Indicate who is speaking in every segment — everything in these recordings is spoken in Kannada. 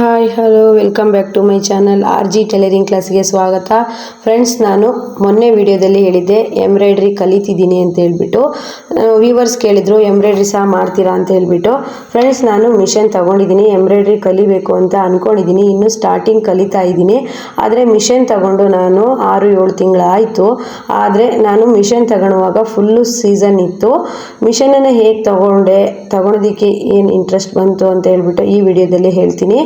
Speaker 1: Hi hello welcome back to my channel R G tailoring ಕ್ಲಾಸ್ಗೆ ಸ್ವಾಗತ. ಫ್ರೆಂಡ್ಸ್ ನಾನು ಮೊನ್ನೆ ವಿಡಿಯೋದಲ್ಲಿ ಹೇಳಿದ್ದೆ, ಎಂಬ್ರಾಯ್ಡ್ರಿ ಕಲಿತಿದ್ದೀನಿ ಅಂತ ಹೇಳ್ಬಿಟ್ಟು. ವ್ಯೂವರ್ಸ್ ಕೇಳಿದ್ರು, ಎಂಬ್ರಾಯ್ಡ್ರಿ ಸಹ ಮಾಡ್ತೀರಾ ಅಂತ ಹೇಳ್ಬಿಟ್ಟು. ಫ್ರೆಂಡ್ಸ್ ನಾನು ಮಿಷನ್ ತೊಗೊಂಡಿದ್ದೀನಿ, ಎಂಬ್ರಾಯ್ಡ್ರಿ ಕಲಿಬೇಕು ಅಂತ ಅಂದ್ಕೊಂಡಿದ್ದೀನಿ ಇನ್ನು ಸ್ಟಾರ್ಟಿಂಗ್ ಕಲಿತಾ ಇದ್ದೀನಿ. ಆದರೆ ಮಿಷನ್ ತಗೊಂಡು ನಾನು ಆರು, ಏಳು ತಿಂಗಳಾಯಿತು. ಆದರೆ ನಾನು ಮಿಷನ್ ತಗೊಳ್ಳುವಾಗ ಫುಲ್ಲು ಸೀಸನ್ ಇತ್ತು. ಮಿಷನನ್ನು ಹೇಗೆ ತಗೊಂಡೆ, ತಗೊಳೋದಕ್ಕೆ ಏನು ಇಂಟ್ರೆಸ್ಟ್ ಬಂತು ಅಂತ ಹೇಳ್ಬಿಟ್ಟು ಈ ವಿಡಿಯೋದಲ್ಲಿ ಹೇಳ್ತೀನಿ.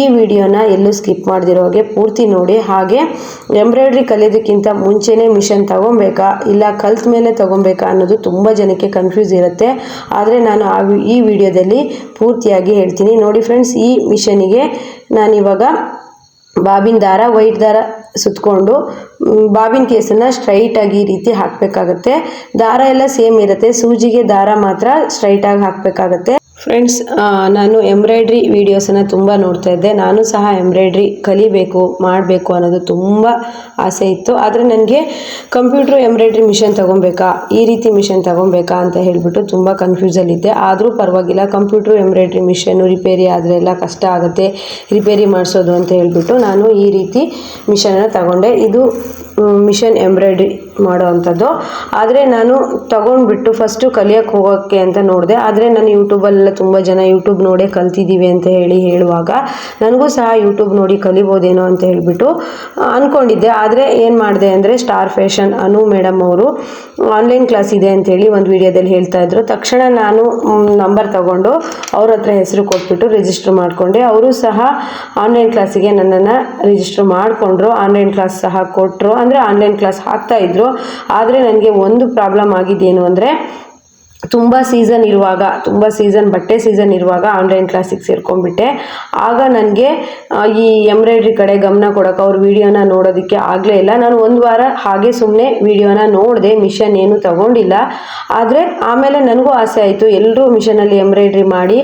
Speaker 1: ಈ ವಿಡಿಯೋನ ಎಲ್ಲೂ ಸ್ಕಿಪ್ ಮಾಡದಿರೋ ಹಾಗೆ ಪೂರ್ತಿ ನೋಡಿ. ಹಾಗೆ ಎಂಬ್ರಾಯ್ಡ್ರಿ ಕಲಿಯೋದಕ್ಕಿಂತ ಮುಂಚೆನೇ ಮಿಷನ್ ತಗೊಬೇಕಾ, ಇಲ್ಲ ಕಲ್ತ ಮೇಲೆ ತಗೊಬೇಕಾ ಅನ್ನೋದು ತುಂಬ ಜನಕ್ಕೆ ಕನ್ಫ್ಯೂಸ್ ಇರುತ್ತೆ. ಆದರೆ ನಾನು ಆ ಈ ವಿಡಿಯೋದಲ್ಲಿ ಪೂರ್ತಿಯಾಗಿ ಹೇಳ್ತೀನಿ. ನೋಡಿ ಫ್ರೆಂಡ್ಸ್ ಈ ಮಿಷನಿಗೆ ನಾನಿವಾಗ ಬಾಬಿನ ದಾರ, ವೈಟ್ ದಾರ ಸುತ್ತಕೊಂಡು ಬಾಬಿನ ಕೇಸನ್ನು ಸ್ಟ್ರೈಟಾಗಿ ಈ ರೀತಿ ಹಾಕಬೇಕಾಗತ್ತೆ. ದಾರ ಎಲ್ಲ ಸೇಮ್ ಇರುತ್ತೆ. ಸೂಜಿಗೆ ದಾರ ಮಾತ್ರ ಸ್ಟ್ರೈಟಾಗಿ ಹಾಕಬೇಕಾಗತ್ತೆ. ಫ್ರೆಂಡ್ಸ್ ನಾನು ಎಂಬ್ರಾಯ್ಡ್ರಿ ವೀಡಿಯೋಸನ್ನು ತುಂಬ ನೋಡ್ತಾ ಇದ್ದೆ. ನಾನು ಸಹ ಎಂಬ್ರಾಯ್ಡ್ರಿ ಕಲಿಬೇಕು, ಮಾಡಬೇಕು ಅನ್ನೋದು ತುಂಬ ಆಸೆ ಇತ್ತು. ಆದರೆ ನನಗೆ ಕಂಪ್ಯೂಟ್ರ್ ಎಂಬ್ರಾಯ್ಡ್ರಿ ಮಿಷನ್ ತೊಗೊಬೇಕಾ, ಈ ರೀತಿ ಮಿಷನ್ ತೊಗೊಬೇಕಾ ಅಂತ ಹೇಳಿಬಿಟ್ಟು ತುಂಬ ಕನ್ಫ್ಯೂಸಲ್ಲಿದ್ದೆ ಆದರೂ ಪರವಾಗಿಲ್ಲ ಕಂಪ್ಯೂಟ್ರ್ ಎಂಬ್ರಾಯ್ಡ್ರಿ ಮಿಷನ್ನು ರಿಪೇರಿ ಆದರೆ ಎಲ್ಲ ಕಷ್ಟ ಆಗುತ್ತೆ. ರಿಪೇರಿ ಮಾಡಿಸೋದು ಅಂತ ಹೇಳಿಬಿಟ್ಟು ನಾನು ಈ ರೀತಿ ಮಿಷನನ್ನು ತಗೊಂಡೆ. ಇದು ಮಿಷನ್ ಎಂಬ್ರಾಯ್ಡ್ರಿ ಮಾಡೋ ಅಂಥದ್ದು ಆದರೆ ನಾನು ತಗೊಂಡ್ಬಿಟ್ಟು ಫಸ್ಟು ಕಲಿಯೋಕ್ಕೆ ಹೋಗೋಕ್ಕೆ ಅಂತ ನೋಡಿದೆ. ಆದರೆ ನಾನು ಯೂಟ್ಯೂಬಲ್ಲೆಲ್ಲ ತುಂಬ ಜನ ಯೂಟ್ಯೂಬ್ ನೋಡೇ ಕಲ್ತಿದ್ದೀವಿ ಅಂತ ಹೇಳಿ ಹೇಳುವಾಗ ನನಗೂ ಸಹ ಯೂಟ್ಯೂಬ್ ನೋಡಿ ಕಲಿಬೋದೇನೋ ಅಂತ ಹೇಳಿಬಿಟ್ಟು ಅಂದ್ಕೊಂಡಿದ್ದೆ ಆದರೆ ಏನು ಮಾಡಿದೆ ಅಂದರೆ ಸ್ಟಾರ್ ಫ್ಯಾಷನ್ ಅನು ಮೇಡಮ್ ಅವರು ಆನ್ಲೈನ್ ಕ್ಲಾಸ್ ಇದೆ ಅಂತೇಳಿ ಒಂದು ವಿಡಿಯೋದಲ್ಲಿ ಹೇಳ್ತಾ ಇದ್ರು. ತಕ್ಷಣ ನಾನು ನಂಬರ್ ತಗೊಂಡು ಅವ್ರ ಹತ್ರ ಹೆಸರು ಕೊಟ್ಬಿಟ್ಟು ರಿಜಿಸ್ಟರ್ ಮಾಡಿಕೊಂಡೆ. ಅವರು ಸಹ ಆನ್ಲೈನ್ ಕ್ಲಾಸಿಗೆ ನನ್ನನ್ನು ರಿಜಿಸ್ಟರ್ ಮಾಡಿಕೊಂಡ್ರು. ಆನ್ಲೈನ್ ಕ್ಲಾಸ್ ಸಹ ಕೊಟ್ಟರು ಅಂದರೆ ಆನ್ಲೈನ್ ಕ್ಲಾಸ್ ಹಾಕ್ತಾ ಇದ್ರು. ಆದರೆ ನನಗೆ ಒಂದು ಪ್ರಾಬ್ಲಮ್ ಆಗಿದ್ದೇನು ಅಂದರೆ, ತುಂಬ ಸೀಸನ್ ಇರುವಾಗ, ತುಂಬ ಸೀಸನ್ ಬಟ್ಟೆ ಸೀಸನ್ ಇರುವಾಗ ಆನ್ಲೈನ್ ಕ್ಲಾಸಿಗೆ ಸೇರ್ಕೊಂಡ್ಬಿಟ್ಟೆ. ಆಗ ನನಗೆ ಈ ಎಂಬ್ರಾಯ್ಡ್ರಿ ಕಡೆ ಗಮನ ಕೊಡೋಕೆ, ಅವ್ರ ವಿಡಿಯೋನ ನೋಡೋದಕ್ಕೆ ಆಗಲೇ ಇಲ್ಲ. ನಾನು ಒಂದು ವಾರ ಹಾಗೆ ಸುಮ್ಮನೆ ವಿಡಿಯೋನ ನೋಡಿದೆ ಮಿಷನ್ ಏನು ತಗೊಂಡಿಲ್ಲ. ಆದರೆ ಆಮೇಲೆ ನನಗೂ ಆಸೆ ಆಯಿತು. ಎಲ್ಲರೂ ಮಿಷನಲ್ಲಿ ಎಂಬ್ರಾಯ್ಡ್ರಿ ಮಾಡಿ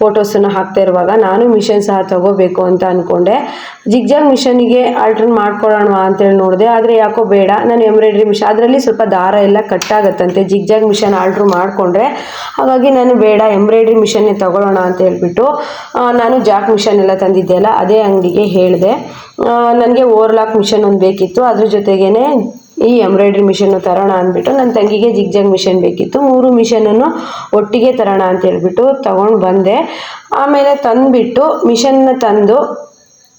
Speaker 1: ಫೋಟೋಸನ್ನು ಹಾಕ್ತಾ ಇರುವಾಗ ನಾನು ಮಿಷನ್ ಸಹ ತಗೋಬೇಕು ಅಂತ ಅಂದ್ಕೊಂಡೆ ಜಿಗ್ಜಾಗ್ ಮಿಷನಿಗೆ ಆಲ್ಟ್ರನ್ ಮಾಡ್ಕೊಳ್ಳೋಣ ಅಂತೇಳಿ ನೋಡಿದೆ, ಆದರೆ ಯಾಕೋ ಬೇಡ. ನಾನು ಎಂಬ್ರಾಯ್ಡ್ರಿ ಮಿಷನ್ ಅದರಲ್ಲಿ ಸ್ವಲ್ಪ ದಾರ ಎಲ್ಲ ಕಟ್ಟಾಗತ್ತಂತೆ ಜಿಗ್ಜಾಗ್ ಮಿಷನ್ ಆಲ್ಟ್ರ್ ಮಾಡಿಕೊಂಡ್ರೆ, ಹಾಗಾಗಿ ನಾನು ಬೇಡ ಎಂಬ್ರಾಯ್ಡ್ರಿ ಮಿಷನ್ನೇ ತಗೊಳ್ಳೋಣ ಅಂತ ಹೇಳ್ಬಿಟ್ಟು ನಾನು ಜಾಕ್ ಮಿಷನ್ ಎಲ್ಲ ತಂದಿದ್ದೆ ಅಲ್ಲ, ಅದೇ ಅಂಗಡಿಗೆ ಹೇಳಿದೆ. ನನಗೆ ಓವರ್ಲಾಕ್ ಮಿಷನ್ ಒಂದು ಬೇಕಿತ್ತು. ಅದ್ರ ಜೊತೆಗೇನೆ ಈ ಎಂಬ್ರಾಯ್ಡ್ರಿ ಮಿಷನ್ನು ತರೋಣ ಅಂದ್ಬಿಟ್ಟು ನನ್ನ ತಂಗಿಗೆ ಜಿಗ್ಜಾಗ್ ಮಿಷನ್ ಬೇಕಿತ್ತು. ಮೂರು ಮಿಷನನ್ನು ಒಟ್ಟಿಗೆ ತರೋಣ ಅಂತ ಹೇಳ್ಬಿಟ್ಟು ತಗೊಂಡು ಬಂದೆ. ಆಮೇಲೆ ತಂದುಬಿಟ್ಟು ಮಿಷನ್ನ ತಂದು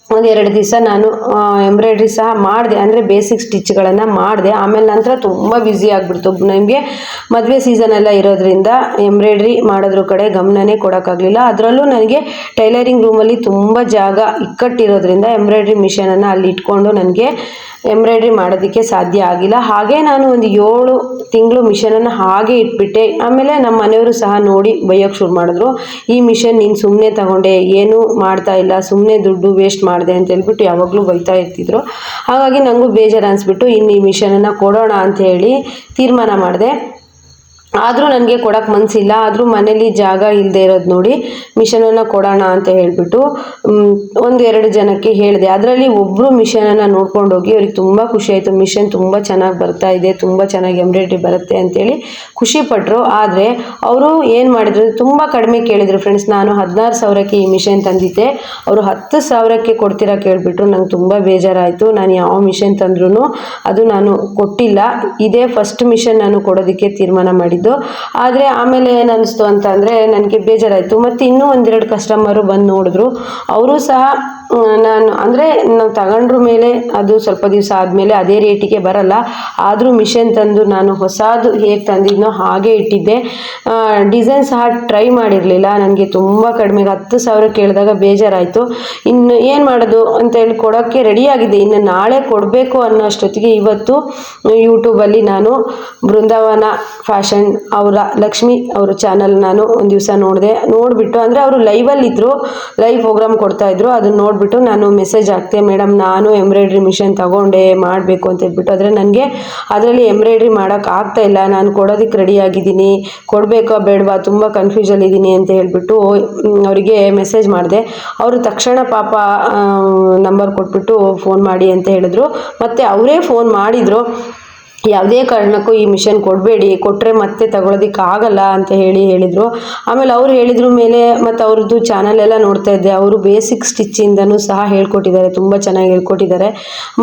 Speaker 1: ಒಂದು ಎರಡು ದಿವಸ ನಾನು ಎಂಬ್ರಾಯ್ಡ್ರಿ ಸಹ ಮಾಡಿದೆ. ಅಂದರೆ ಬೇಸಿಕ್ ಸ್ಟಿಚ್ಗಳನ್ನು ಮಾಡಿದೆ. ಆಮೇಲೆ ನಂತರ ತುಂಬ ಬ್ಯುಸಿ ಆಗಿಬಿಡ್ತು. ನಿಮಗೆ ಮದುವೆ ಸೀಸನ್ ಎಲ್ಲ ಇರೋದ್ರಿಂದ ಎಂಬ್ರಾಯ್ಡ್ರಿ ಮಾಡೋದ್ರ ಕಡೆ ಗಮನನೇ ಕೊಡೋಕ್ಕಾಗಲಿಲ್ಲ. ಅದರಲ್ಲೂ ನನಗೆ ಟೈಲರಿಂಗ್ ರೂಮಲ್ಲಿ ತುಂಬ ಜಾಗ ಇಕ್ಕಟ್ಟಿರೋದ್ರಿಂದ ಎಂಬ್ರಾಯ್ಡ್ರಿ ಮಿಷನನ್ನು ಅಲ್ಲಿ ಇಟ್ಕೊಂಡು ನನಗೆ ಎಂಬ್ರಾಯ್ಡ್ರಿ ಮಾಡೋದಕ್ಕೆ ಸಾಧ್ಯ ಆಗಿಲ್ಲ. ಹಾಗೆ ನಾನು ಒಂದು ಏಳು ತಿಂಗಳು ಮಿಷನನ್ನು ಹಾಗೆ ಇಟ್ಬಿಟ್ಟೆ. ಆಮೇಲೆ ನಮ್ಮ ಮನೆಯವರು ಸಹ ನೋಡಿ ಬೈಯೋಕ್ಕೆ ಶುರು ಮಾಡಿದ್ರು. ಈ ಮಿಷನ್ ನೀನು ಸುಮ್ಮನೆ ತಗೊಂಡೆ, ಏನೂ ಮಾಡ್ತಾ ಇಲ್ಲ ಸುಮ್ಮನೆ ದುಡ್ಡು ವೇಸ್ಟ್ ಮಾಡಿದೆ ಅಂತ ಹೇಳ್ಬಿಟ್ಟು ಯಾವಾಗಲೂ ಬೈತಾ ಇರ್ತಿದ್ರು. ಹಾಗಾಗಿ ನನಗೂ ಬೇಜಾರು ಅನಿಸ್ಬಿಟ್ಟು ಇನ್ನು ಈ ಮಿಷನನ್ನು ಕೊಡೋಣ ಅಂತ ಹೇಳಿ ತೀರ್ಮಾನ ಮಾಡಿದೆ. ಆದರೂ ನನಗೆ ಕೊಡೋಕ್ಕೆ ಮನಸ್ಸಿಲ್ಲ ಆದರೂ ಮನೇಲಿ ಜಾಗ ಇಲ್ಲದೆ ಇರೋದು ನೋಡಿ ಮಿಷನನ್ನು ಕೊಡೋಣ ಅಂತ ಹೇಳಿಬಿಟ್ಟು ಒಂದು ಎರಡು ಜನಕ್ಕೆ ಹೇಳಿದೆ. ಅದರಲ್ಲಿ ಒಬ್ಬರು ಮಿಷನನ್ನು ನೋಡ್ಕೊಂಡು ಹೋಗಿ ಅವ್ರಿಗೆ ತುಂಬ ಖುಷಿ ಆಯಿತು. ಮಿಷನ್ ತುಂಬ ಚೆನ್ನಾಗಿ ಬರ್ತಾ ಇದೆ, ತುಂಬ ಚೆನ್ನಾಗಿ ಎಂಬ್ರಾಯ್ಡ್ರಿ ಬರುತ್ತೆ ಅಂತೇಳಿ ಖುಷಿಪಟ್ಟರು ಆದರೆ ಅವರು ಏನು ಮಾಡಿದ್ರು, ತುಂಬ ಕಡಿಮೆ ಕೇಳಿದರು. ಫ್ರೆಂಡ್ಸ್, ನಾನು ಹದಿನಾರು ಸಾವಿರಕ್ಕೆ ಈ ಮಿಷನ್ ತಂದಿದ್ದೆ. ಅವರು ಹತ್ತು ಸಾವಿರಕ್ಕೆ ಕೊಡ್ತೀರಾ ಕೇಳಿಬಿಟ್ರು. ನಂಗೆ ತುಂಬ ಬೇಜಾರಾಯಿತು. ನಾನು ಯಾವ ಮಿಷನ್ ತಂದ್ರೂ ಅದು ನಾನು ಕೊಟ್ಟಿಲ್ಲ. ಇದೇ ಫಸ್ಟ್ ಮಿಷನ್ ನಾನು ಕೊಡೋದಕ್ಕೆ ತೀರ್ಮಾನ ಮಾಡಿದ್ದು. ಆದರೆ ಆಮೇಲೆ ಏನು ಅಂತಂದರೆ ಅಂತ ನನಗೆ ಬೇಜಾರಾಯಿತು. ಮತ್ತು ಇನ್ನೂ ಒಂದೆರಡು ಕಸ್ಟಮರು ಬಂದು ನೋಡಿದ್ರು. ಅವರು ಸಹ ನಾನು ಅಂದರೆ ನಾವು ತಗೊಂಡ್ರ ಮೇಲೆ ಅದು ಸ್ವಲ್ಪ ದಿವಸ ಆದಮೇಲೆ ಅದೇ ರೇಟಿಗೆ ಬರಲ್ಲ. ಆದರೂ ಮಿಷನ್ ತಂದು ನಾನು ಹೊಸದು ಹೇಗೆ ತಂದಿದ್ನೋ ಹಾಗೆ ಇಟ್ಟಿದ್ದೆ. ಡಿಸೈನ್ ಸಹ ಟ್ರೈ ಮಾಡಿರಲಿಲ್ಲ. ನನಗೆ ತುಂಬ ಕಡಿಮೆಗೆ ಹತ್ತು ಸಾವಿರ ಕೇಳಿದಾಗ ಬೇಜಾರಾಯಿತು. ಇನ್ನು ಏನು ಮಾಡೋದು ಅಂತೇಳಿ ಕೊಡೋಕ್ಕೆ ರೆಡಿಯಾಗಿದೆ ಇನ್ನು ನಾಳೆ ಕೊಡಬೇಕು ಅನ್ನೋ ಅಷ್ಟೊತ್ತಿಗೆ ಇವತ್ತು ಯೂಟ್ಯೂಬಲ್ಲಿ ನಾನು ಬೃಂದಾವನ ಫ್ಯಾಷನ್ ಅವರ ಲಕ್ಷ್ಮಿ ಅವರ ಚಾನಲ್ ನಾನು ಒಂದು ದಿವಸ ನೋಡಿದೆ. ನೋಡಿಬಿಟ್ಟು ಅಂದರೆ ಅವರು ಲೈವಲ್ಲಿದ್ದರು ಲೈವ್ ಪ್ರೋಗ್ರಾಮ್ ಕೊಡ್ತಾಯಿದ್ರು ಅದನ್ನ ನೋಡಿಬಿಟ್ಟು ನಾನು ಮೆಸೇಜ್ ಹಾಕ್ತೆ, ಮೇಡಮ್, ನಾನು ಎಂಬ್ರಾಯ್ಡ್ರಿ ಮಿಷನ್ ತಗೊಂಡೆ ಮಾಡಬೇಕು ಅಂತ ಹೇಳ್ಬಿಟ್ಟು, ಆದರೆ ನನಗೆ ಅದರಲ್ಲಿ ಎಂಬ್ರಾಯ್ಡ್ರಿ ಮಾಡೋಕೆ ಆಗ್ತಾ ಇಲ್ಲ. ನಾನು ಕೊಡೋದಕ್ಕೆ ರೆಡಿ ಆಗಿದ್ದೀನಿ. ಕೊಡಬೇಕೋ ಬೇಡವಾ, ತುಂಬ ಕನ್ಫ್ಯೂಸಲ್ಲಿದ್ದೀನಿ ಅಂತ ಹೇಳ್ಬಿಟ್ಟು ಅವರಿಗೆ ಮೆಸೇಜ್ ಮಾಡಿದೆ. ಅವರು ತಕ್ಷಣ ಪಾಪ ನಂಬರ್ ಕೊಟ್ಬಿಟ್ಟು ಫೋನ್ ಮಾಡಿ ಅಂತ ಹೇಳಿದ್ರು. ಮತ್ತು ಅವರೇ ಫೋನ್ ಮಾಡಿದರು. ಯಾವುದೇ ಕಾರಣಕ್ಕೂ ಈ ಮಿಷನ್ ಕೊಡಬೇಡಿ ಕೊಟ್ಟರೆ ಮತ್ತೆ ತಗೊಳ್ಳೋದಿಕ್ಕೆ ಆಗಲ್ಲ ಅಂತ ಹೇಳಿ ಹೇಳಿದರು. ಆಮೇಲೆ ಅವ್ರು ಹೇಳಿದ್ರ ಮೇಲೆ ಮತ್ತು ಅವ್ರದ್ದು ಚಾನಲ್ ಎಲ್ಲ ನೋಡ್ತಾ ಇದ್ದೆ. ಅವರು ಬೇಸಿಕ್ ಸ್ಟಿಚ್ಚಿಂದನೂ ಸಹ ಹೇಳ್ಕೊಟ್ಟಿದ್ದಾರೆ, ತುಂಬ ಚೆನ್ನಾಗಿ ಹೇಳ್ಕೊಟ್ಟಿದ್ದಾರೆ.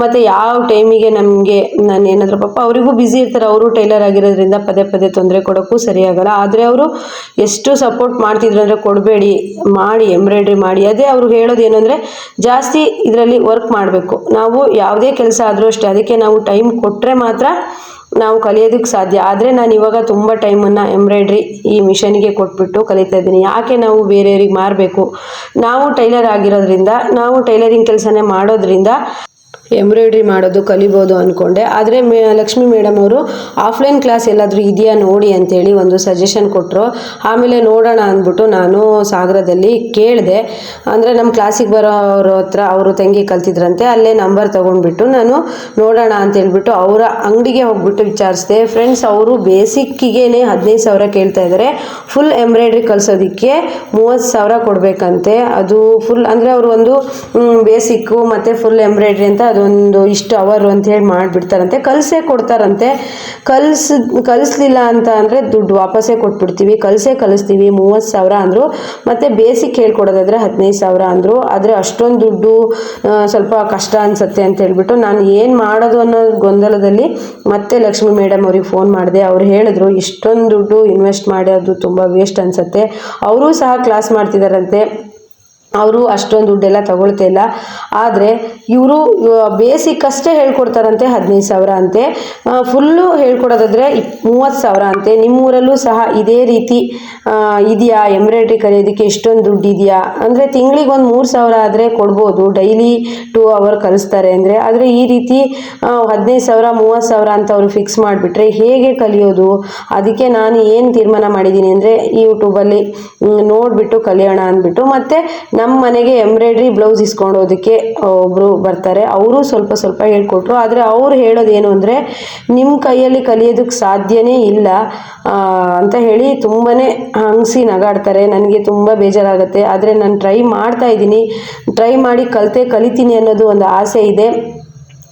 Speaker 1: ಮತ್ತು ಯಾವ ಟೈಮಿಗೆ ನಮಗೆ ನಾನು ಏನಾದರೂ ಪಾಪ ಅವರಿಗೂ ಬ್ಯುಸಿ ಇರ್ತಾರೆ, ಅವರು ಟೈಲರ್ ಆಗಿರೋದ್ರಿಂದ ಪದೇ ಪದೇ ತೊಂದರೆ ಕೊಡೋಕ್ಕೂ ಸರಿಯಾಗಲ್ಲ. ಆದರೆ ಅವರು ಎಷ್ಟು ಸಪೋರ್ಟ್ ಮಾಡ್ತಿದ್ರು ಅಂದರೆ ಕೊಡಬೇಡಿ, ಮಾಡಿ ಎಂಬ್ರಾಯ್ಡ್ರಿ ಮಾಡಿ. ಅದೇ ಅವರು ಹೇಳೋದು ಅಂದರೆ ಜಾಸ್ತಿ ಇದರಲ್ಲಿ ವರ್ಕ್ ಮಾಡಬೇಕು. ನಾವು ಯಾವುದೇ ಕೆಲಸ ಆದರೂ ಅಷ್ಟೇ, ಅದಕ್ಕೆ ನಾವು ಟೈಮ್ ಕೊಟ್ಟರೆ ಮಾತ್ರ ನಾವು ಕಲಿಯೋದಕ್ಕೆ ಸಾಧ್ಯ. ಆದರೆ ನಾನು ಇವಾಗ ತುಂಬ ಟೈಮನ್ನು ಎಂಬ್ರಾಯ್ಡ್ರಿ ಈ ಮಿಷನ್ಗೆ ಕೊಟ್ಬಿಟ್ಟು ಕಲಿತಾ ಇದ್ದೀನಿ. ಯಾಕೆ ನಾವು ಬೇರೆಯವ್ರಿಗೆ ಮಾರಬೇಕು? ನಾವು ಟೈಲರ್ ಆಗಿರೋದ್ರಿಂದ, ನಾವು ಟೈಲರಿಂಗ್ ಕೆಲಸನೇ ಮಾಡೋದ್ರಿಂದ ಎಂಬ್ರಾಯ್ಡ್ರಿ ಮಾಡೋದು, ಕಲಿಬೋದು ಅಂದ್ಕೊಂಡೆ ಆದರೆ ಮೇ, ಲಕ್ಷ್ಮಿ ಮೇಡಮ್ ಅವರು ಆಫ್ಲೈನ್ ಕ್ಲಾಸ್ ಎಲ್ಲಾದರೂ ಇದೆಯಾ ನೋಡಿ ಅಂತೇಳಿ ಒಂದು ಸಜೆಷನ್ ಕೊಟ್ಟರು ಆಮೇಲೆ ನೋಡೋಣ ಅಂದ್ಬಿಟ್ಟು ನಾನು ಸಾಗರದಲ್ಲಿ ಕೇಳಿದೆ. ಅಂದರೆ ನಮ್ಮ ಕ್ಲಾಸಿಗೆ ಬರೋವ್ರ ಹತ್ರ ಅವರು ತಂಗಿ ಕಲ್ತಿದ್ರಂತೆ, ಅಲ್ಲೇ ನಂಬರ್ ತೊಗೊಂಡ್ಬಿಟ್ಟು ನಾನು ನೋಡೋಣ ಅಂತೇಳ್ಬಿಟ್ಟು ಅವರ ಅಂಗಡಿಗೆ ಹೋಗ್ಬಿಟ್ಟು ವಿಚಾರಿಸಿದೆ. ಫ್ರೆಂಡ್ಸ್, ಅವರು ಬೇಸಿಕ್ಕಿಗೇನೆ ಹದಿನೈದು ಸಾವಿರ ಕೇಳ್ತಾ ಇದ್ದಾರೆ ಫುಲ್ ಎಂಬ್ರಾಯ್ಡ್ರಿ ಕಲಿಸೋದಕ್ಕೆ ಮೂವತ್ತು ಸಾವಿರ ಕೊಡಬೇಕಂತೆ. ಅದು ಫುಲ್ ಅಂದರೆ ಅವರು ಒಂದು ಬೇಸಿಕ್ಕು ಮತ್ತು ಫುಲ್ ಎಂಬ್ರಾಯ್ಡ್ರಿ ಅಂತ ಅದೊಂದು ಇಷ್ಟು ಅವರು ಅಂತ ಹೇಳಿ ಮಾಡಿಬಿಡ್ತಾರಂತೆ. ಕಲಸೇ ಕೊಡ್ತಾರಂತೆ. ಕಲ್ಸ್, ಕಲಿಸ್ಲಿಲ್ಲ ಅಂತ ಅಂದರೆ ದುಡ್ಡು ವಾಪಸ್ಸೇ ಕೊಟ್ಬಿಡ್ತೀವಿ. ಕಲಸೇ ಕಲಿಸ್ತೀವಿ. ಮೂವತ್ತು ಸಾವಿರ ಅಂದರು. ಮತ್ತು ಬೇಸಿಕ್ ಹೇಳ್ಕೊಡೋದಾದರೆ ಹದಿನೈದು ಸಾವಿರ ಅಂದರು. ಆದರೆ ಅಷ್ಟೊಂದು ದುಡ್ಡು ಸ್ವಲ್ಪ ಕಷ್ಟ ಅನಿಸುತ್ತೆ ಅಂತ ಹೇಳಿಬಿಟ್ಟು ನಾನು ಏನು ಮಾಡೋದು ಅನ್ನೋ ಗೊಂದಲದಲ್ಲಿ ಮತ್ತೆ ಲಕ್ಷ್ಮಿ ಮೇಡಮ್ ಅವ್ರಿಗೆ ಫೋನ್ ಮಾಡಿದೆ. ಅವ್ರು ಹೇಳಿದ್ರು, ಇಷ್ಟೊಂದು ದುಡ್ಡು ಇನ್ವೆಸ್ಟ್ ಮಾಡೋದು ತುಂಬ ವೇಸ್ಟ್ ಅನಿಸುತ್ತೆ. ಅವರೂ ಸಹ ಕ್ಲಾಸ್ ಮಾಡ್ತಿದ್ದಾರಂತೆ ಅವರು ಅಷ್ಟೊಂದು ದುಡ್ಡೆಲ್ಲ ತಗೊಳ್ತಾ ಇಲ್ಲ. ಆದರೆ ಇವರು ಬೇಸಿಕ್ ಅಷ್ಟೇ ಹೇಳ್ಕೊಡ್ತಾರಂತೆ ಹದಿನೈದು ಸಾವಿರ ಅಂತೆ. ಫುಲ್ಲು ಹೇಳ್ಕೊಡೋದಾದರೆ ಇಪ್, ಮೂವತ್ತು ಸಾವಿರ ಅಂತೆ. ನಿಮ್ಮೂರಲ್ಲೂ ಸಹ ಇದೇ ರೀತಿ ಇದೆಯಾ ಎಂಬ್ರಾಯ್ಡ್ರಿ ಕಲಿಯೋದಕ್ಕೆ ಎಷ್ಟೊಂದು ದುಡ್ಡು ಇದೆಯಾ ಅಂದರೆ ತಿಂಗಳಿಗೆ ಒಂದು ಮೂರು ಸಾವಿರ ಆದರೆ ಕೊಡ್ಬೋದು. ಡೈಲಿ ಟೂ ಅವರ್ ಕಲಿಸ್ತಾರೆ ಅಂದರೆ. ಆದರೆ ಈ ರೀತಿ ಹದಿನೈದು ಸಾವಿರ, ಮೂವತ್ತು ಸಾವಿರ ಅಂತ ಅವರು ಫಿಕ್ಸ್ ಮಾಡಿಬಿಟ್ರೆ ಹೇಗೆ ಕಲಿಯೋದು? ಅದಕ್ಕೆ ನಾನು ಏನು ತೀರ್ಮಾನ ಮಾಡಿದ್ದೀನಿ ಅಂದರೆ ಯೂಟ್ಯೂಬಲ್ಲಿ ನೋಡಿಬಿಟ್ಟು ಕಲಿಯೋಣ ಅಂದ್ಬಿಟ್ಟು. ಮತ್ತು ನಮ್ಮ ಮನೆಗೆ ಎಂಬ್ರಾಯ್ಡ್ರಿ ಬ್ಲೌಸ್ ಇಸ್ಕೊಂಡೋದಕ್ಕೆ ಒಬ್ಬರು ಬರ್ತಾರೆ. ಅವರು ಸ್ವಲ್ಪ ಸ್ವಲ್ಪ ಹೇಳ್ಕೊಟ್ರು. ಆದರೆ ಅವ್ರು ಹೇಳೋದೇನು ಅಂದರೆ ನಿಮ್ಮ ಕೈಯಲ್ಲಿ ಕಲಿಯೋದಕ್ಕೆ ಸಾಧ್ಯನೇ ಇಲ್ಲ ಅಂತ ಹೇಳಿ ತುಂಬಾ ಹಂಗಸಿ ನಗಾಡ್ತಾರೆ. ನನಗೆ ತುಂಬ ಬೇಜಾರಾಗುತ್ತೆ. ಆದರೆ ನಾನು ಟ್ರೈ ಮಾಡ್ತಾ ಇದ್ದೀನಿ. ಟ್ರೈ ಮಾಡಿ ಕಲಿತೆ, ಕಲಿತೀನಿ ಅನ್ನೋದು ಒಂದು ಆಸೆ ಇದೆ.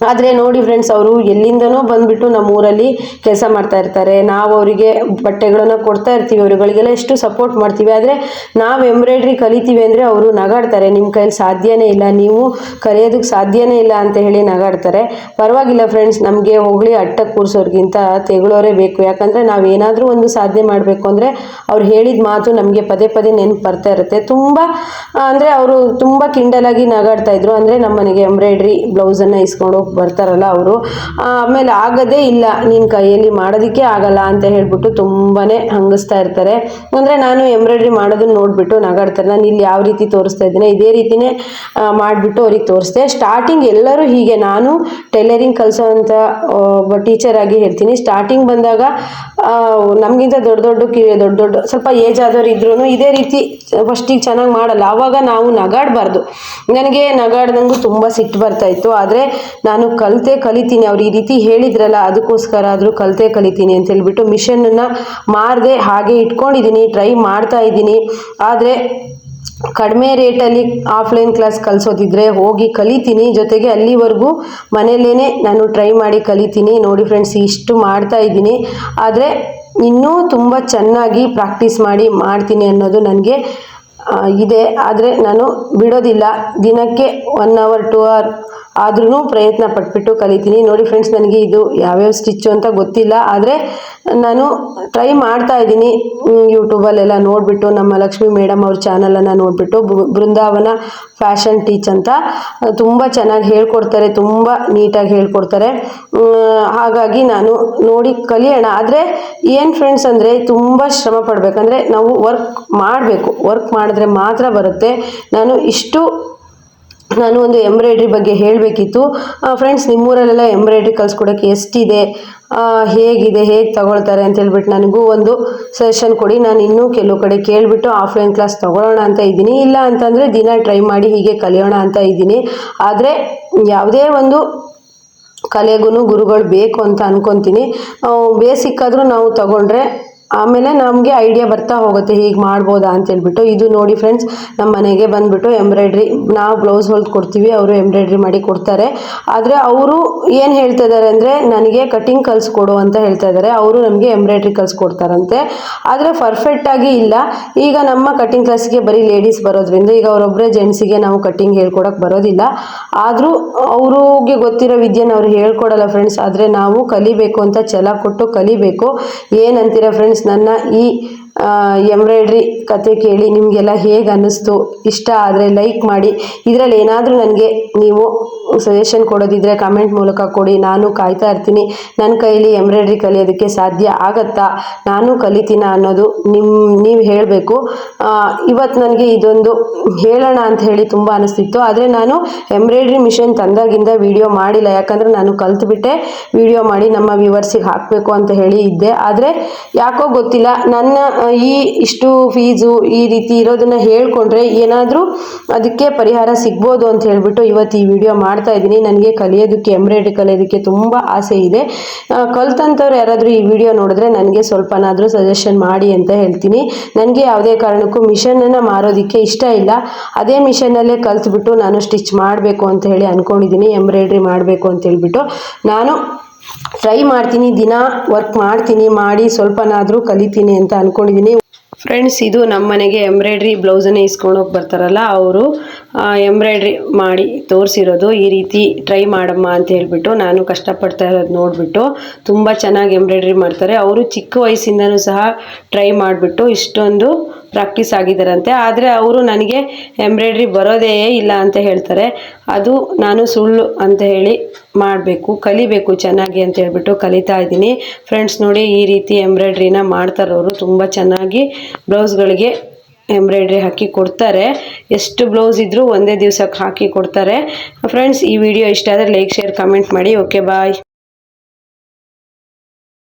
Speaker 1: ಆದರೆ ನೋಡಿ ಫ್ರೆಂಡ್ಸ್ ಅವರು ಎಲ್ಲಿಂದನೋ ಬಂದುಬಿಟ್ಟು ನಮ್ಮ ಊರಲ್ಲಿ ಕೆಲಸ ಮಾಡ್ತಾ ಇರ್ತಾರೆ. ನಾವು ಅವರಿಗೆ ಬಟ್ಟೆಗಳನ್ನು ಕೊಡ್ತಾ ಇರ್ತೀವಿ, ಅವರುಗಳಿಗೆಲ್ಲ ಎಷ್ಟು ಸಪೋರ್ಟ್ ಮಾಡ್ತೀವಿ. ಆದರೆ ನಾವು ಎಂಬ್ರಾಯ್ಡ್ರಿ ಕಲಿತೀವಿ ಅಂದರೆ ಅವರು ನಗಾಡ್ತಾರೆ. ನಿಮ್ಮ ಕೈಯಲ್ಲಿ ಸಾಧ್ಯನೇ ಇಲ್ಲ, ನೀವು ಕಲಿಯೋದಕ್ಕೆ ಸಾಧ್ಯನೇ ಇಲ್ಲ ಅಂತ ಹೇಳಿ ನಗಾಡ್ತಾರೆ. ಪರವಾಗಿಲ್ಲ ಫ್ರೆಂಡ್ಸ್ ನಮಗೆ ಹೊಗಳಿ ಅಟ್ಟಕ್ಕೆ ಕೂರಿಸೋರ್ಗಿಂತ ತೆಗಳೋರೇ ಬೇಕು. ಯಾಕಂದರೆ ನಾವು ಏನಾದರೂ ಒಂದು ಸಾಧನೆ ಮಾಡಬೇಕು ಅಂದರೆ ಅವ್ರು ಹೇಳಿದ ಮಾತು ನಮಗೆ ಪದೇ ಪದೇ ನೆನಪು ಬರ್ತಾ ಇರುತ್ತೆ. ತುಂಬ, ಅಂದರೆ ಅವರು ತುಂಬ ಕಿಂಡಲಾಗಿ ನಗಾಡ್ತಾ ಇದ್ರು. ಅಂದರೆ ನಮ್ಮನೆಗೆ ಎಂಬ್ರಾಯ್ಡ್ರಿ ಬ್ಲೌಸನ್ನು ಇಸ್ಕೊಂಡು ಬರ್ತಾರಲ್ಲ ಅವರು. ಆಮೇಲೆ ಆಗೋದೇ ಇಲ್ಲ ನಿನ್ನ ಕೈಯಲ್ಲಿ ಮಾಡೋದಕ್ಕೆ ಆಗಲ್ಲ ಅಂತ ಹೇಳ್ಬಿಟ್ಟು ತುಂಬಾ ಹಂಗಿಸ್ತಾ ಇರ್ತಾರೆ. ಅಂದರೆ ನಾನು ಎಂಬ್ರಾಯ್ಡ್ರಿ ಮಾಡೋದನ್ನ ನೋಡಿಬಿಟ್ಟು ನಗಾಡ್ತಾರೆ. ನಾನು ಇಲ್ಲಿ ಯಾವ ರೀತಿ ತೋರಿಸ್ತಾ ಇದ್ದೀನಿ, ಇದೇ ರೀತಿನೇ ಮಾಡಿಬಿಟ್ಟು ಅವ್ರಿಗೆ ತೋರಿಸ್ದೆ. ಸ್ಟಾರ್ಟಿಂಗ್ ಎಲ್ಲರೂ ಹೀಗೆ, ನಾನು ಟೈಲರಿಂಗ್ ಕಲಿಸೋವಂಥ ಟೀಚರ್ ಆಗಿ ಹೇಳ್ತೀನಿ. ಸ್ಟಾರ್ಟಿಂಗ್ ಬಂದಾಗ ನಮಗಿಂತ ದೊಡ್ಡ ದೊಡ್ಡ ಕಿ, ದೊಡ್ಡ ದೊಡ್ಡ, ಸ್ವಲ್ಪ ಏಜ್ ಆದವ್ರು ಇದ್ರೂ ಇದೇ ರೀತಿ ಫಸ್ಟಿಗೆ ಚೆನ್ನಾಗಿ ಮಾಡಲ್ಲ. ಆವಾಗ ನಾವು ನಗಾಡಬಾರ್ದು. ನನಗೆ ನಗಾಡ್ದಂಗೂ ತುಂಬ ಸಿಟ್ಟು ಬರ್ತಾಯಿತ್ತು ಆದರೆ ನಾನು ಕಲಿತೆ ಕಲಿತೀನಿ, ಅವ್ರು ಈ ರೀತಿ ಹೇಳಿದ್ರಲ್ಲ, ಅದಕ್ಕೋಸ್ಕರ ಆದರೂ ಕಲಿತೆ ಕಲಿತೀನಿ ಅಂತ ಹೇಳ್ಬಿಟ್ಟು ಮಿಷನನ್ನು ಮಾರದೆ ಹಾಗೆ ಇಟ್ಕೊಂಡಿದ್ದೀನಿ, ಟ್ರೈ ಮಾಡ್ತಾ ಇದ್ದೀನಿ. ಆದರೆ ಕಡಿಮೆ ರೇಟಲ್ಲಿ ಆಫ್ಲೈನ್ ಕ್ಲಾಸ್ ಕಲಿಸೋದಿದ್ರೆ ಹೋಗಿ ಕಲಿತೀನಿ, ಜೊತೆಗೆ ಅಲ್ಲಿವರೆಗೂ ಮನೆಯಲ್ಲೇ ನಾನು ಟ್ರೈ ಮಾಡಿ ಕಲಿತೀನಿ. ನೋಡಿ ಫ್ರೆಂಡ್ಸ್, ಇಷ್ಟು ಮಾಡ್ತಾ ಇದ್ದೀನಿ. ಆದರೆ ಇನ್ನೂ ತುಂಬ ಚೆನ್ನಾಗಿ ಪ್ರಾಕ್ಟೀಸ್ ಮಾಡಿ ಮಾಡ್ತೀನಿ ಅನ್ನೋದು ನನಗೆ ಇದೆ. ಆದರೆ ನಾನು ಬಿಡೋದಿಲ್ಲ. ದಿನಕ್ಕೆ ಒನ್ ಅವರ್ ಟು ಅವರ್ ಆದ್ರೂ ಪ್ರಯತ್ನ ಪಟ್ಬಿಟ್ಟು ಕಲಿತೀನಿ. ನೋಡಿ ಫ್ರೆಂಡ್ಸ್ ನನಗೆ ಇದು ಯಾವ್ಯಾವ ಸ್ಟಿಚ್ಚು ಅಂತ ಗೊತ್ತಿಲ್ಲ. ಆದರೆ ನಾನು ಟ್ರೈ ಮಾಡ್ತಾ ಇದ್ದೀನಿ ಯೂಟ್ಯೂಬಲ್ಲೆಲ್ಲ ನೋಡಿಬಿಟ್ಟು ನಮ್ಮ ಲಕ್ಷ್ಮಿ ಮೇಡಮ್ ಅವ್ರ ಚಾನಲನ್ನು ನೋಡಿಬಿಟ್ಟು ಬೃಂದಾವನ ಫ್ಯಾಷನ್ ಟೀಚ್ ಅಂತ. ತುಂಬ ಚೆನ್ನಾಗಿ ಹೇಳ್ಕೊಡ್ತಾರೆ, ತುಂಬ ನೀಟಾಗಿ ಹೇಳ್ಕೊಡ್ತಾರೆ. ಹಾಗಾಗಿ ನಾನು ನೋಡಿ ಕಲಿಯೋಣ. ಆದರೆ ಏನು ಫ್ರೆಂಡ್ಸ್ ಅಂದರೆ ತುಂಬ ಶ್ರಮ ಪಡಬೇಕಂದ್ರೆ ನಾವು ವರ್ಕ್ ಮಾಡಬೇಕು. ವರ್ಕ್ ಮಾಡಿದ್ರೆ ಮಾತ್ರ ಬರುತ್ತೆ. ನಾನು ಇಷ್ಟು ನಾನು ಒಂದು ಎಂಬ್ರಾಯ್ಡ್ರಿ ಬಗ್ಗೆ ಹೇಳಬೇಕಿತ್ತು. ಫ್ರೆಂಡ್ಸ್ ನಿಮ್ಮೂರಲ್ಲೆಲ್ಲ ಎಂಬ್ರಾಯ್ಡ್ರಿ ಕಲಿಸ್ಕೊಡೋಕ್ಕೆ ಎಷ್ಟಿದೆ? ಹೇಗಿದೆ? ಹೇಗೆ ತಗೊಳ್ತಾರೆ ಅಂತ ಹೇಳ್ಬಿಟ್ಟು ನನಗೂ ಒಂದು ಸಜೆಷನ್ ಕೊಡಿ. ನಾನು ಇನ್ನೂ ಕೆಲವು ಕಡೆ ಕೇಳಿಬಿಟ್ಟು ಆಫ್ಲೈನ್ ಕ್ಲಾಸ್ ತಗೊಳ್ಳೋಣ ಅಂತ ಇದ್ದೀನಿ. ಇಲ್ಲ ಅಂತಂದರೆ ದಿನ ಟ್ರೈ ಮಾಡಿ ಹೀಗೆ ಕಲಿಯೋಣ ಅಂತ ಇದ್ದೀನಿ. ಆದರೆ ಯಾವುದೇ ಒಂದು ಕಲೆಗೂ ಗುರುಗಳು ಬೇಕು ಅಂತ ಅನ್ಕೊತೀನಿ. ಬೇಸಿಕ್ ಆದರೂ ನಾವು ತಗೊಂಡ್ರೆ ಆಮೇಲೆ ನಮಗೆ ಐಡಿಯಾ ಬರ್ತಾ ಹೋಗುತ್ತೆ, ಹೀಗೆ ಮಾಡ್ಬೋದಾ ಅಂತ ಹೇಳ್ಬಿಟ್ಟು. ಇದು ನೋಡಿ ಫ್ರೆಂಡ್ಸ್ ನಮ್ಮ ಮನೆಗೆ ಬಂದುಬಿಟ್ಟು ಎಂಬ್ರಾಯ್ಡ್ರಿ ನಾವು ಬ್ಲೌಸ್ ಹೊಲ್ದು ಕೊಡ್ತೀವಿ, ಅವರು ಎಂಬ್ರಾಯ್ಡ್ರಿ ಮಾಡಿ ಕೊಡ್ತಾರೆ. ಆದರೆ ಅವರು ಏನು ಹೇಳ್ತಾ ಇದ್ದಾರೆ ಅಂದರೆ, ನನಗೆ ಕಟಿಂಗ್ ಕಲಿಸ್ಕೊಡು ಅಂತ ಹೇಳ್ತಾ ಇದ್ದಾರೆ ಅವರು ನಮಗೆ ಎಂಬ್ರಾಯ್ಡ್ರಿ ಕಲಿಸ್ಕೊಡ್ತಾರಂತೆ ಆದರೆ ಪರ್ಫೆಕ್ಟಾಗಿ ಇಲ್ಲ. ಈಗ ನಮ್ಮ ಕಟಿಂಗ್ ಕ್ಲಾಸಿಗೆ ಬರೀ ಲೇಡೀಸ್ ಬರೋದ್ರಿಂದ, ಈಗ ಅವರೊಬ್ಬರೇ ಜೆಂಟ್ಸಿಗೆ ನಾವು ಕಟಿಂಗ್ ಹೇಳ್ಕೊಡಕ್ಕೆ ಬರೋದಿಲ್ಲ. ಆದರೂ ಅವ್ರಿಗೆ ಗೊತ್ತಿರೋ ವಿದ್ಯೆನ ಅವ್ರು ಹೇಳ್ಕೊಡಲ್ಲ ಫ್ರೆಂಡ್ಸ್ ಆದರೆ ನಾವು ಕಲಿಬೇಕು ಅಂತ ಛಲ ಕೊಟ್ಟು ಕಲಿಬೇಕು. ಏನಂತೀರ ಫ್ರೆಂಡ್ಸ್ ನನ್ನ ಈ ಎಂಬ್ರಾಯ್ಡ್ರಿ ಕತೆ ಕೇಳಿ ನಿಮಗೆಲ್ಲ ಹೇಗೆ ಅನ್ನಿಸ್ತು? ಇಷ್ಟ ಆದರೆ ಲೈಕ್ ಮಾಡಿ. ಇದರಲ್ಲಿ ಏನಾದರೂ ನನಗೆ ನೀವು ಸಜೆಷನ್ ಕೊಡೋದಿದ್ರೆ ಕಮೆಂಟ್ ಮೂಲಕ ಕೊಡಿ. ನಾನು ಕಾಯ್ತಾ ಇರ್ತೀನಿ. ನನ್ನ ಕೈಲಿ ಎಂಬ್ರಾಯ್ಡ್ರಿ ಕಲಿಯೋದಕ್ಕೆ ಸಾಧ್ಯ ಆಗತ್ತಾ? ನಾನು ಕಲಿತೀನ ಅನ್ನೋದು ನಿಮ್ಮ ನೀವು ಹೇಳಬೇಕು. ಇವತ್ತು ನನಗೆ ಇದೊಂದು ಹೇಳೋಣ ಅಂತ ಹೇಳಿ ತುಂಬ ಅನಿಸ್ತಿತ್ತು ಆದರೆ ನಾನು ಎಂಬ್ರಾಯ್ಡ್ರಿ ಮಿಷನ್ ತಂದಾಗಿಂದ ವಿಡಿಯೋ ಮಾಡಿಲ್ಲ. ಯಾಕಂದರೆ ನಾನು ಕಲ್ತುಬಿಟ್ಟೆ. ವಿಡಿಯೋ ಮಾಡಿ ನಮ್ಮ ವ್ಯೂವರ್ಸಿಗೆ ಹಾಕಬೇಕು ಅಂತ ಹೇಳಿ ಇದ್ದೆ. ಆದರೆ ಯಾಕೋ ಗೊತ್ತಿಲ್ಲ. ನನ್ನ ಈ ಇಷ್ಟು ಫೀಸು ಈ ರೀತಿ ಇರೋದನ್ನ ಹೇಳ್ಕೊಂಡ್ರೆ ಏನಾದರೂ ಅದಕ್ಕೆ ಪರಿಹಾರ ಸಿಗ್ಬೋದು ಅಂತ ಹೇಳ್ಬಿಟ್ಟು ಇವತ್ತು ಈ ವಿಡಿಯೋ ಮಾಡ್ತಾ ಇದ್ದೀನಿ. ನನಗೆ ಕಲಿಯೋದಕ್ಕೆ ಎಂಬ್ರಾಯ್ಡ್ರಿ ಕಲಿಯೋದಕ್ಕೆ ತುಂಬ ಆಸೆ ಇದೆ. ಕಲ್ತಂಥವ್ರು ಯಾರಾದರೂ ಈ ವಿಡಿಯೋ ನೋಡಿದ್ರೆ ನನಗೆ ಸ್ವಲ್ಪನಾದರೂ ಸಜೆಷನ್ ಮಾಡಿ ಅಂತ ಹೇಳ್ತೀನಿ. ನನಗೆ ಯಾವುದೇ ಕಾರಣಕ್ಕೂ ಮಿಷನನ್ನು ಮಾರೋದಕ್ಕೆ ಇಷ್ಟ ಇಲ್ಲ. ಅದೇ ಮಿಷನ್ನಲ್ಲೇ ಕಲ್ತ್ಬಿಟ್ಟು ನಾನು ಸ್ಟಿಚ್ ಮಾಡಬೇಕು ಅಂತ ಹೇಳಿ ಅಂದ್ಕೊಂಡಿದ್ದೀನಿ ಎಂಬ್ರಾಯ್ಡ್ರಿ ಮಾಡಬೇಕು ಅಂತ ಹೇಳ್ಬಿಟ್ಟು. ನಾನು ಟ್ರೈ ಮಾಡ್ತೀನಿ, ದಿನ ವರ್ಕ್ ಮಾಡ್ತೀನಿ, ಮಾಡಿ ಸ್ವಲ್ಪನಾದರೂ ಕಲಿತೀನಿ ಅಂತ ಅಂದ್ಕೊಂಡಿದ್ದೀನಿ ಫ್ರೆಂಡ್ಸ್ ಇದು ನಮ್ಮ ಮನೆಗೆ ಎಂಬ್ರಾಯ್ಡ್ರಿ ಬ್ಲೌಸನ್ನೇ ಇಸ್ಕೊಂಡೋಗಿ ಬರ್ತಾರಲ್ಲ ಅವರು ಎಂಬ್ರಾಯ್ಡ್ರಿ ಮಾಡಿ ತೋರಿಸಿರೋದು ಈ ರೀತಿ ಟ್ರೈ ಮಾಡಮ್ಮ ಅಂತ ಹೇಳಿಬಿಟ್ಟು ನಾನು ಕಷ್ಟಪಡ್ತಾ ಇರೋದು ನೋಡಿಬಿಟ್ಟು ತುಂಬ ಚೆನ್ನಾಗಿ ಎಂಬ್ರಾಯ್ಡ್ರಿ ಮಾಡ್ತಾರೆ. ಅವರು ಚಿಕ್ಕ ವಯಸ್ಸಿಂದನೂ ಸಹ ಟ್ರೈ ಮಾಡಿಬಿಟ್ಟು ಇಷ್ಟೊಂದು ಪ್ರಾಕ್ಟೀಸ್ ಆಗಿದ್ದಾರಂತೆ. ಆದರೆ ಅವರು ನನಗೆ ಎಂಬ್ರಾಯ್ಡ್ರಿ ಬರೋದೇ ಇಲ್ಲ ಅಂತ ಹೇಳ್ತಾರೆ. ಅದು ನಾನು ಸುಳ್ಳು ಅಂತ ಹೇಳಿ ಮಾಡಬೇಕು, ಕಲಿಬೇಕು ಚೆನ್ನಾಗಿ ಅಂತ ಹೇಳ್ಬಿಟ್ಟು ಕಲಿತಾ ಇದ್ದೀನಿ. ಫ್ರೆಂಡ್ಸ್ ನೋಡಿ ಈ ರೀತಿ ಎಂಬ್ರಾಯ್ಡ್ರಿನ ಮಾಡ್ತಾರವರು ತುಂಬ ಚೆನ್ನಾಗಿ ಬ್ಲೌಸ್ಗಳಿಗೆ ಎಂಬ್ರಾಯ್ಡ್ರಿ ಹಾಕಿ ಕೊಡ್ತಾರೆ. ಎಷ್ಟು ಬ್ಲೌಸ್ ಇದ್ದರೂ ಒಂದೇ ದಿವ್ಸಕ್ಕೆ ಹಾಕಿ ಕೊಡ್ತಾರೆ. ಫ್ರೆಂಡ್ಸ್ ಈ ವಿಡಿಯೋ ಇಷ್ಟ ಆದರೆ ಲೈಕ್ ಶೇರ್ ಕಮೆಂಟ್ ಮಾಡಿ. Okay bye